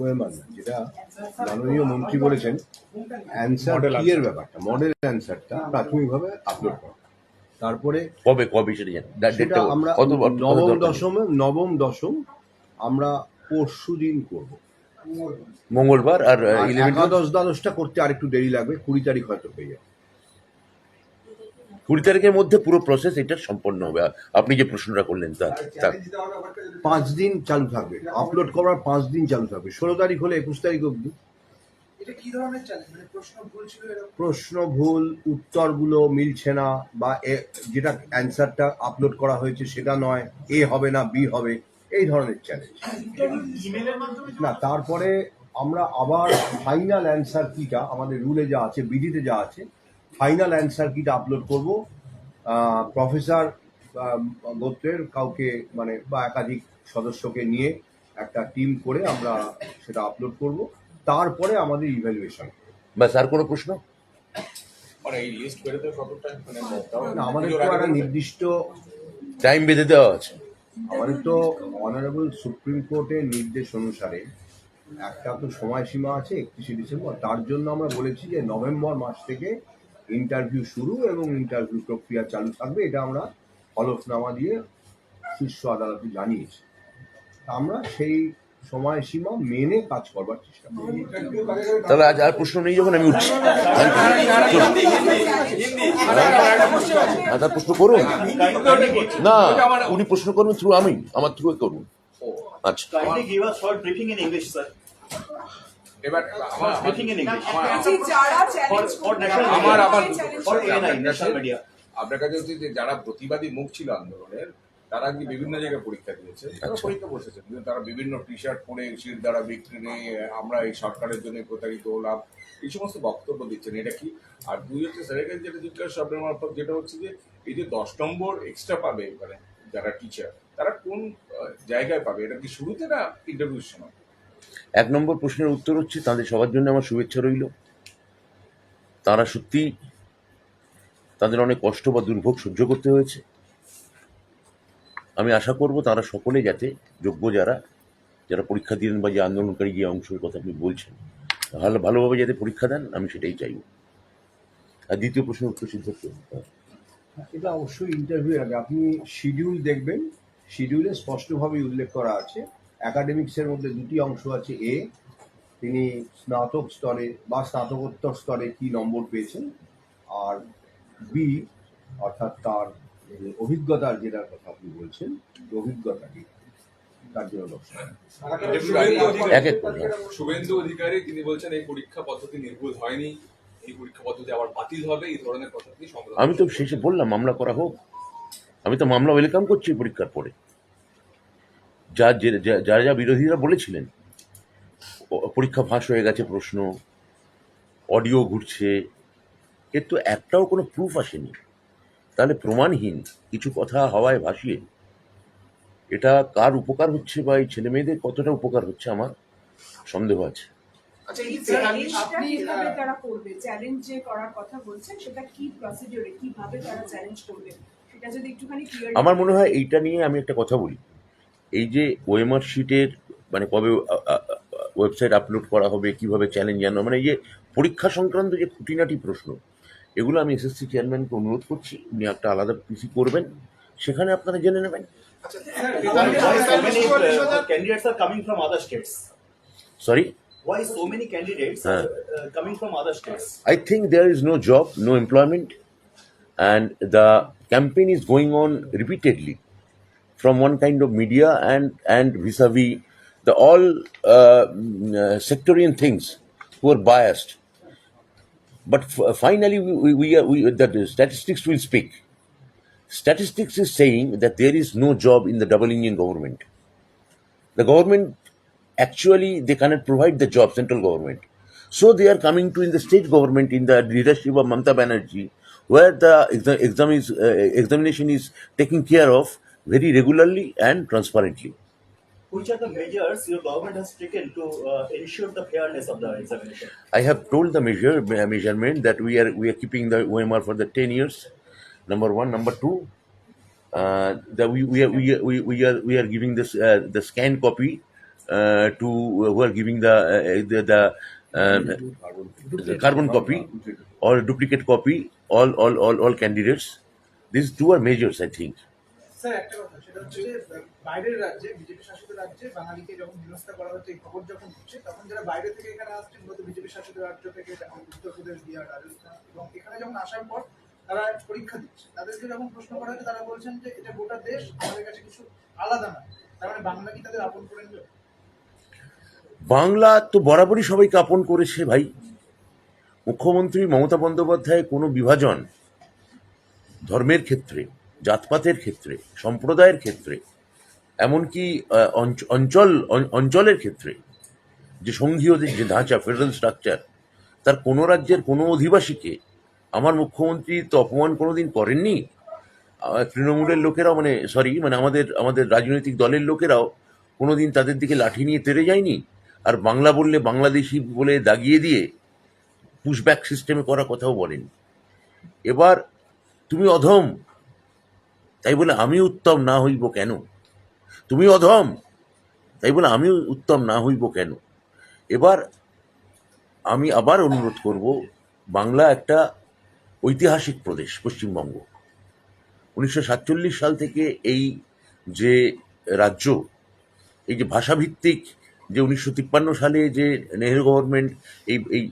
ওয়েমান যেটা মাননীয় মন্ত্রী বলেছেন অ্যান্সার এর ব্যাপারটা মডেল অ্যান্সারটা প্রাথমিকভাবে আপলোড করা। তারপরে কবে কবে সেটা আমরা নবম? দশমে নবম দশম আমরা পরশু দিন করব। মঙ্গলবার আর একাদশ দ্বাদশটা করতে আর একটু দেরি লাগবে কুড়ি তারিখ হয়তো পেয়ে যাবে। কুড়ি তারিখের মধ্যে পুরো প্রসেস এটা সম্পন্ন হবে। আপনি যে প্রশ্নটা করলেন তা পাঁচ দিন চালু থাকবে। আপলোড করার পাঁচ দিন চালু থাকবে। ষোলো তারিখ হলে একুশ তারিখ অবধি। এটা কি ধরনের চ্যালেঞ্জ মানে প্রশ্ন ভুল ছিল এরকম? উত্তরগুলো মিলছে না বা এ- যেটা অ্যান্সারটা আপলোড করা হয়েছে সেটা নয়। এ হবে না বি হবে। এই ধরনের চ্যালেঞ্জ না তারপরে আমরা আবার ফাইনাল অ্যান্সার কিটা আমাদের রুলে যা আছে বিডিতে যা আছে ফাইনাল অ্যান্সার কিটা আপলোড করব? প্রফেসর গোত্রের কাউকে মানে বা একাধিক সদস্যকে নিয়ে একটা টিম করে আমরা সেটা আপলোড করব। তারপরে আমাদের ইভ্যালুয়েশন ব্যাস আর কোনো প্রশ্ন? মানে এই লিস্ট বেরোতে কত টাইম মানে তাও আমাদের তো একটা নির্দিষ্ট টাইম বেঁধে দেওয়া আছে। আমাদের তো অনারেবল সুপ্রিম কোর্টের নির্দেশ অনুসারে একটা তো সময়সীমা আছে একত্রিশে ডিসেম্বর। তার জন্য আমরা বলেছি যে নভেম্বর মাস থেকে ইন্টারভিউ শুরু এবং ইন্টারভিউ প্রক্রিয়া চালু থাকবে এটা আমরা হলফনামা দিয়ে শীর্ষ আদালতে জানিয়েছি। আমরা সেই সময়সীমা মেনে কাজ করবার চেষ্টা করি তাহলে আজ আর প্রশ্ন নেই যখন আমি উঠছি। তার প্রশ্ন করুন? না উনি প্রশ্ন করুন থ্রু আমি আমার থ্রু করুন। আচ্ছা। এবার আমার. আবার ANI, national media. আপনার কাছে হচ্ছে যে যারা প্রতিবাদী মুখ ছিল আন্দোলনের তারা কি বিভিন্ন জায়গায় পরীক্ষা দিয়েছে? তারা আচ্ছা। পরীক্ষা বসেছে। কিন্তু তারা বিভিন্ন টি শার্ট পরে শির দ্বারা বিক্রি নেই আমরা এই সরকারের জন্য প্রতারিত হলাম। এই সমস্ত বক্তব্য দিচ্ছেন। এটা কি? আর দুই হচ্ছে স্যারের যেটা জিজ্ঞাসা শব্দের মারফত যেটা হচ্ছে যে এই যে দশ নম্বর এক্সট্রা পাবে মানে যারা টিচার তারা কোন জায়গায় পাবে? এটা কি শুরুতে না ইন্টারভিউর সময়? এক নম্বর প্রশ্নের উত্তর হচ্ছে, তাদের সবার জন্য আমার শুভেচ্ছা রইল। তারা সত্যি তাদের অনেক কষ্ট বা দুর্ভোগ সহ্য করতে হয়েছে। আমি আশা করব তারা সকলে যাতে যোগ্য যারা যারা পরীক্ষা দিলেন বা যে আন্দোলনকারী যে অংশের কথা আপনি বলছেন, ভালো ভালোভাবে যাতে পরীক্ষা দেন, আমি সেটাই চাইব আর দ্বিতীয় প্রশ্নের উত্তর সিদ্ধার্থ এটা অবশ্যই ইন্টারভিউ আগে। আপনি শিডিউল দেখবেন। শিডিউলে স্পষ্টভাবে উল্লেখ করা আছে। একাডেমিক্সের মধ্যে দুটি অংশ আছে এ তিনি স্নাতক স্তরে বা স্নাতকোত্তর স্তরে কি নম্বর পেয়েছেন? আর বি অর্থাৎ তার অভিজ্ঞতার যেটার কথা আপনি বলছেন যে অভিজ্ঞতা কি তার জন্য শুভেন্দু অধিকারী তিনি বলছেন এই পরীক্ষা পদ্ধতি নির্ভুল হয়নি। এই পরীক্ষা পদ্ধতি আবার বাতিল হবে এই ধরনের কথা আমি তো শেষে বললাম মামলা করা হোক। আমি তো মামলা ওয়েলকাম করছি পরীক্ষার পরে। যা যে- যা- যারা যা বিরোধীরা বলেছিলেন। পরীক্ষা ফাঁস হয়ে গেছে প্রশ্ন অডিও ঘুরছে এর তো একটাও কোনো প্রুফ আসেনি। তাহলে প্রমাণহীন কিছু কথা হাওয়ায় ভাসিয়ে এটা কার উপকার হচ্ছে বা এই ছেলে মেয়েদের কতটা উপকার হচ্ছে আমার সন্দেহ আছে। আচ্ছা এই চ্যালেঞ্জটা আপনি কীভাবে আহ, তারা করবে? চ্যালেঞ্জ যে করার কথা বলছেন সেটা কি প্রসিডিওরে কীভাবে তারা চ্যালেঞ্জ করবে? সেটা যদি একটুখানি ক্লিয়ার আমার মনে হয় এইটা নিয়ে আমি একটা কথা বলি। এই যে ওয়েমার শিটের মানে কবে ওয়েবসাইট আপলোড করা হবে কীভাবে চ্যালেঞ্জ জানো মানে এই যে পরীক্ষা সংক্রান্ত যে খুঁটিনাটি প্রশ্ন এগুলো আমি এসএসসি চেয়ারম্যানকে অনুরোধ করছি উনি একটা আলাদা পিসি করবেন সেখানে আপনারা জেনে নেবেন sorry I think there is no job no employment and the campaign is going on repeatedly from one kind of media and and vis-a-vis the all uh, mm, uh, sectarian things who are biased. But f- finally, we, we, are we, the statistics will speak. Statistics is saying that there is no job in the double engine government. The government actually they cannot provide the job, central government. So they are coming to in the state government in the leadership of Mamta Banerjee, where the exa- exam is, uh, examination is taken care of very regularly and transparently. Which are the measures your government has taken to uh, ensure the fairness of the examination? I have told the measure uh, measurement that we are we are keeping the OMR for the ten years. Number one, number two, uh, that we we are we are, we, we are we are giving this uh, the scan copy uh, to who are giving the uh, the, the, um, the carbon copy or duplicate copy all all all all candidates these two are measures i think একটা কথা, সেটা হচ্ছে বাইরের রাজ্যে, BJP রাজ্যে বাঙালিকে যখন করা হচ্ছে খবর যখন তখন যারা বাইরে থেকে এখানে আসছেন, মূলত বিজেপি রাজ্য থেকে বিহার এবং এখানে যখন আসার পর তারা পরীক্ষা দিচ্ছে। তাদেরকে যখন প্রশ্ন করা হচ্ছে তারা বলছেন যে, এটা গোটা দেশ কাছে কিছু আলাদা না তার মানে বাংলা তাদের আপন বাংলা তো বরাবরই সবাইকে আপন করেছে ভাই। মুখ্যমন্ত্রী মমতা বন্দ্যোপাধ্যায় কোনো বিভাজন ধর্মের ক্ষেত্রে জাতপাতের ক্ষেত্রে, সম্প্রদায়ের ক্ষেত্রে, এমনকি অঞ্চ- অঞ্চল অঞ্চলের ক্ষেত্রে, যে সংঘীয় যে ধাঁচা, ফেডারেল স্ট্রাকচার, তার কোনো রাজ্যের কোনো অধিবাসীকে আমার মুখ্যমন্ত্রী তো অপমান কোনোদিন করেননি? তৃণমূলের লোকেরাও মানে সরি মানে আমাদের আমাদের রাজনৈতিক দলের লোকেরাও কোনোদিন তাদের দিকে লাঠি নিয়ে তেড়ে যায়নি? আর বাংলা বললে বাংলাদেশি বলে দাগিয়ে দিয়ে পুশব্যাক সিস্টেমে করা কথাও বলেন এবার, তুমি অধম তাই বলে আমি উত্তম না হইব কেন? তুমি অধম। তাই বলে আমি উত্তম না হইব কেন? এবার আমি আবার অনুরোধ করব, বাংলা একটা ঐতিহাসিক প্রদেশ, পশ্চিমবঙ্গ। উনিশশো সাতচল্লিশ সাল থেকে এই যে রাজ্য, এই যে ভাষাভিত্তিক যে উনিশশো তিপ্পান্ন সালে যে নেহেরু গভর্নমেন্ট এই এই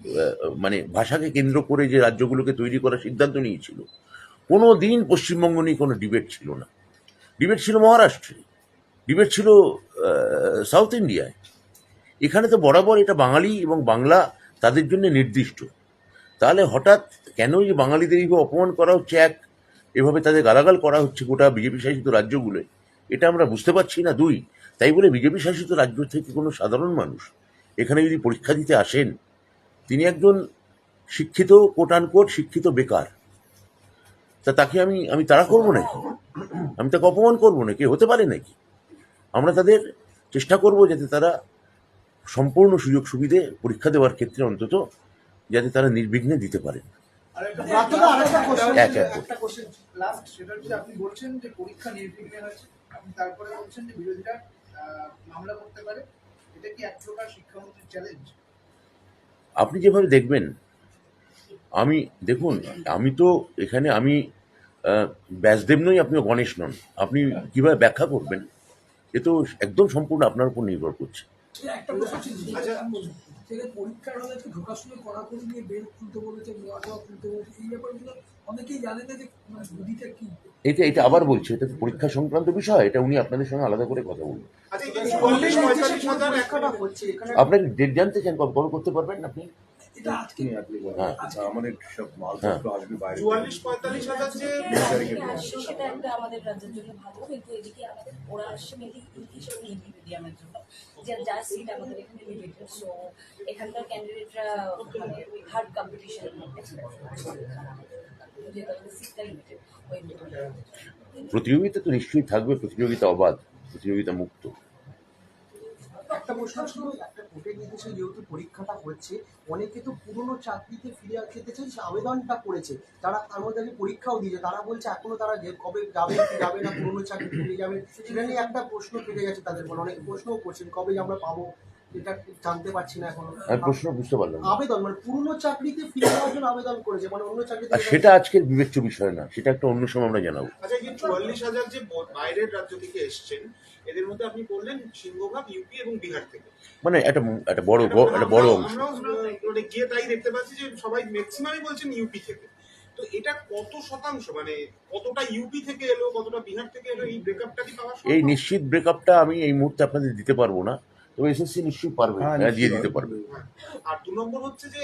মানে ভাষাকে কেন্দ্র করে যে রাজ্যগুলোকে তৈরি করার সিদ্ধান্ত নিয়েছিল কোনো দিন পশ্চিমবঙ্গ নিয়ে কোনো ডিবেট ছিল না। ডিবেট ছিল মহারাষ্ট্রে। ডিবেট ছিল সাউথ ইন্ডিয়ায়। এখানে তো বরাবর এটা বাঙালি এবং বাংলা তাদের জন্য নির্দিষ্ট। তাহলে হঠাৎ কেন এই বাঙালিদের এইভাবে অপমান করা হচ্ছে, এক, এভাবে তাদের গালাগাল করা হচ্ছে গোটা বিজেপি শাসিত রাজ্যগুলোয় এটা আমরা বুঝতে পারছি না। দুই, তাই বলে বিজেপি শাসিত রাজ্য থেকে কোনো সাধারণ মানুষ এখানে যদি পরীক্ষা দিতে আসেন, তিনি একজন শিক্ষিত কোট কোট শিক্ষিত বেকার। তা তাকে আমি আমি তারা করব নাকি? আমি তাকে অপমান করব নাকি? হতে পারে নাকি? আমরা তাদের চেষ্টা করব যাতে তারা সম্পূর্ণ সুযোগ সুবিধে পরীক্ষা দেওয়ার ক্ষেত্রে অন্তত যাতে তারা নির্বিঘ্নে দিতে পারেন এক, এক। আপনি যেভাবে দেখবেন আমি দেখুন আমি তো এখানে আমি ব্যাসদেব নই আপনিও গণেশ নন। আপনি কীভাবে ব্যাখ্যা করবেন? এ তো একদম সম্পূর্ণ আপনার উপর নির্ভর করছে। একটা প্রশ্ন ছিল সেটা পরীক্ষার হলে তো ঢোকার সময় কড়াকড়ি দিয়ে বেল খুলতে বলেছে নোয়া দেওয়া খুলতে বলেছে এই ব্যাপারগুলো অনেকেই জানে না যে মানে গদিটা কি? এটা এটা আবার বলছি এটা তো পরীক্ষা সংক্রান্ত বিষয় এটা উনি আপনাদের সঙ্গে আলাদা করে কথা বলবেন। আচ্ছা আপনাকে ডেট জানতে চান কবে করতে পারবেন আপনি? এটা আজকে হ্যাঁ আমাদের সব মাল হ্যাঁ। আসবে বাইরে। চুয়াল্লিশ পঁয়তাল্লিশ হাজার যে তারিখে এদিকে আসছে সেটা একটা আমাদের রাজ্যের জন্য ভালো কিন্তু এদিকে আমাদের ওরা আসছে মেনলি ইংলিশ এবং হিন্দি মিডিয়ামের জন্য। যে যার সিট আমাদের এখানে লিমিটেড সো এখানকার ক্যান্ডিডেটরা মানে হার্ড কম্পিটিশন প্রতিযোগিতা তো নিশ্চয়ই থাকবে প্রতিযোগিতা অবাধ প্রতিযোগিতা মুক্ত। একটা প্রশ্ন ছিল, একটা কোর্টের নির্দেশে যেহেতু পরীক্ষাটা হচ্ছে, অনেকে তো পুরনো চাকরিতে ফিরে যেতে চাইছে আবেদনটা করেছে। তারা তার মধ্যে পরীক্ষাও দিয়েছে, তারা বলছে এখনও তারা যে কবে যাবে, কি যাবে না, পুরনো চাকরি ফিরে যাবে, সেটা নিয়ে একটা প্রশ্ন কেটে গেছে তাদের মনে, অনেক প্রশ্নও করছেন, কবে আমরা পাবো। এটা জানতে পারছি না এখনও। আমি প্রশ্ন বুঝতে পারলাম না। আবেদন মানে পুরনো চাকরিতে ফিরে যাওয়ার জন্য আবেদন করেছে মানে অন্য চাকরিতে আর সেটা আজকের বিবেচ্য বিষয় না সেটা একটা অন্য সময় আমরা জানাব। আচ্ছা এই চুয়াল্লিশ হাজার যে ব- বাইরের রাজ্য থেকে এসছেন এদের মধ্যে আপনি বললেন সিংহভাগ ইউপি এবং বিহার থেকে। মানে একটা একটা বড় গ- একটা বড় অংশ। আমরাও মানে গিয়ে তাই দেখতে পাচ্ছি যে সবাই ম্যাক্সিমামই বলছেন ইউপি থেকে। তো এটা কত শতাংশ মানে কতটা ইউপি থেকে এলো কতটা বিহার থেকে এলো এই ব্রেকআপটা কি পাওয়া এই নিশ্চিত ব্রেকআপটা আমি এই মুহূর্তে আপনাদের দিতে পারব না। তবে এসএসসি নিশ্চয়ই পারবে হ্যাঁ, হ্যাঁ, দিয়ে দিতে পারবে। আর দু নম্বর হচ্ছে যে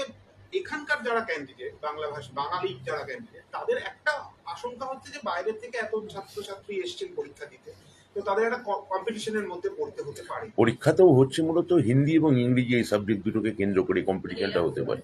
এখানকার যারা ক্যান্ডিডেট বাংলা ভাষা বাঙালি যারা ক্যান্ডিডেট তাদের একটা আশঙ্কা হচ্ছে যে বাইরের থেকে এত ছাত্রছাত্রী এসছেন পরীক্ষা দিতে তো তাদের একটা কম্পিটিশনের মধ্যে পড়তে হতে পারে। পরীক্ষাতেও হচ্ছে মূলত হিন্দি এবং ইংরেজি এই সাবজেক্ট দুটোকে কেন্দ্র করে কম্পিটিশনটা হতে পারে।